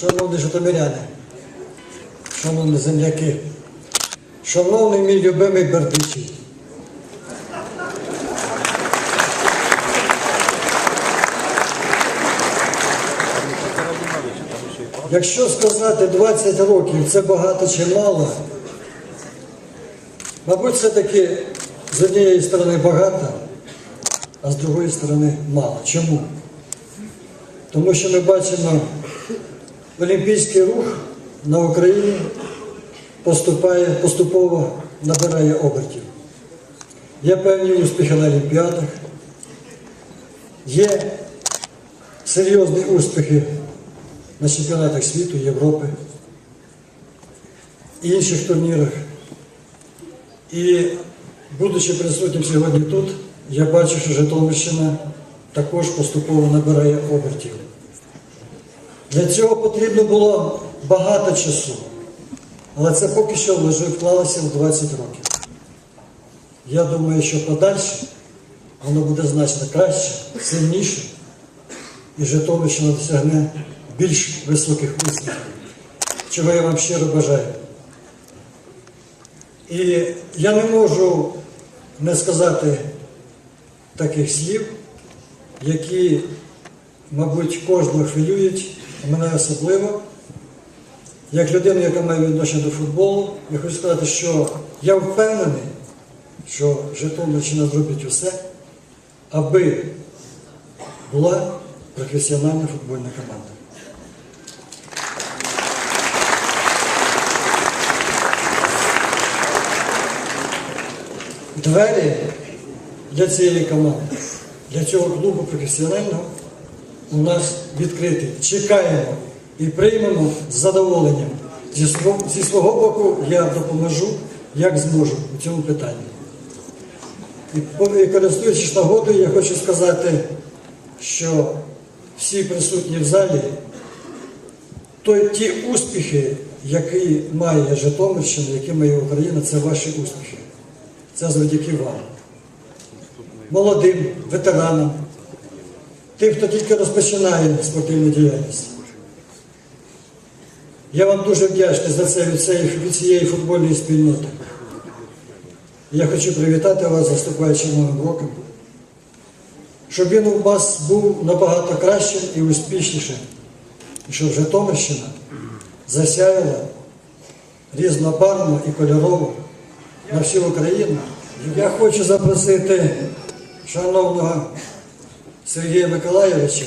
Шановні житомиряни, шановні земляки, шановний мій любимий Бердичів. Якщо сказати 20 років це багато чи мало, мабуть, все-таки з однієї сторони багато, а з другої сторони мало. Чому? Тому що ми бачимо, олімпійський рух на Україні поступає, поступово набирає обертів. Є певні успіхи на Олімпіадах, є серйозні успіхи на чемпіонатах світу, Європи і інших турнірах. І будучи присутнім сьогодні тут, я бачу, що Житомирщина також поступово набирає обертів. Для цього потрібно було багато часу, але це поки що вже вклалося в 20 років. Я думаю, що подальше воно буде значно краще, сильніше, і Житомирщина досягне більш високих успіхів, чого я вам щиро бажаю. І я не можу не сказати таких слів, які, мабуть, кожного хвилюють, мене особливо. Як людина, яка має відношення до футболу, я хочу сказати, що я впевнений, що Житомирщина зробить усе, аби була професіональна футбольна команда. Двері для цієї команди, для цього клубу професіонального у нас відкриті. Чекаємо і приймемо з задоволенням. Зі свого, боку я допоможу, як зможу у цьому питанні. І користуючись нагодою, я хочу сказати, що всі присутні в залі, то ті успіхи, які має Житомирщина, які має Україна, це ваші успіхи. Це завдяки вам. Молодим, ветеранам, тим, хто тільки розпочинає спортивну діяльність. Я вам дуже вдячний за це від цієї, від цієї футбольної спільноти. Я хочу привітати вас з наступаючим новим роком, щоб він у вас був набагато кращим і успішнішим, і щоб Житомирщина засяяла різнобарвно і кольорово на всю Україну. Я хочу запросити шановного Сергія Миколайовича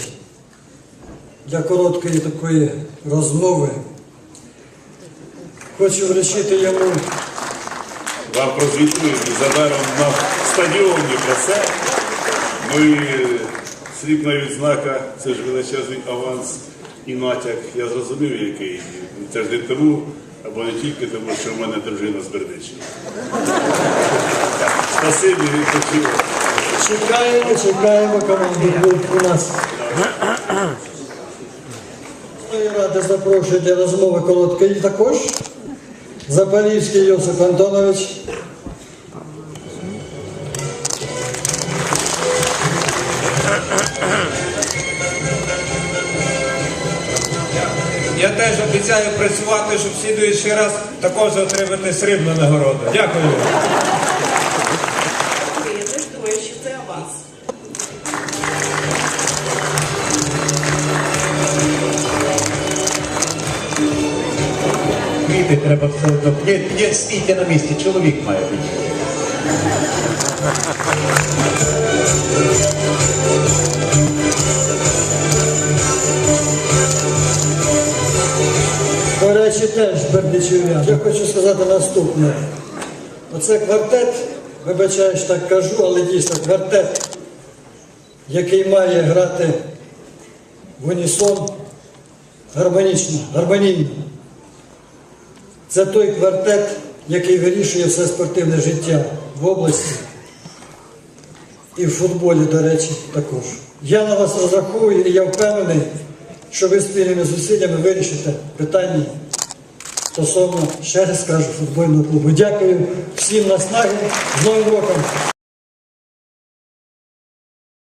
для короткої такої розмови. Хочу вручити йому Вам прозвітують незабаром на стадіоні про це. Ну і срібна відзнака, це ж величезний аванс і натяк. Я зрозумів, який. Це ж не тому, або не тільки тому, що в мене дружина з Бердичева. Спасибі, відпочивайте. Чекаємо, чекаємо команду у нас. Ради для розмови короткої також. Запорізький Йосип Антонович. Я теж обіцяю працювати, щоб слідуючий раз також отримати срібну нагороду. Дякую. Квіти треба все одно. Ні, ні, стійте на місці, чоловік має бути. До речі, теж бердичів'ян. Я хочу сказати наступне. Оце квартет, вибачаю, що так кажу, але дійсно квартет, який має грати в унісон гармонічно, гармонійно. Це той квартет, який вирішує все спортивне життя в області і в футболі, до речі, також. Я на вас розраховую і я впевнений, що ви спільними зусиллями вирішите питання стосовно, ще раз кажу, футбольного клубу. Дякую всім наснаги. З Новим роком!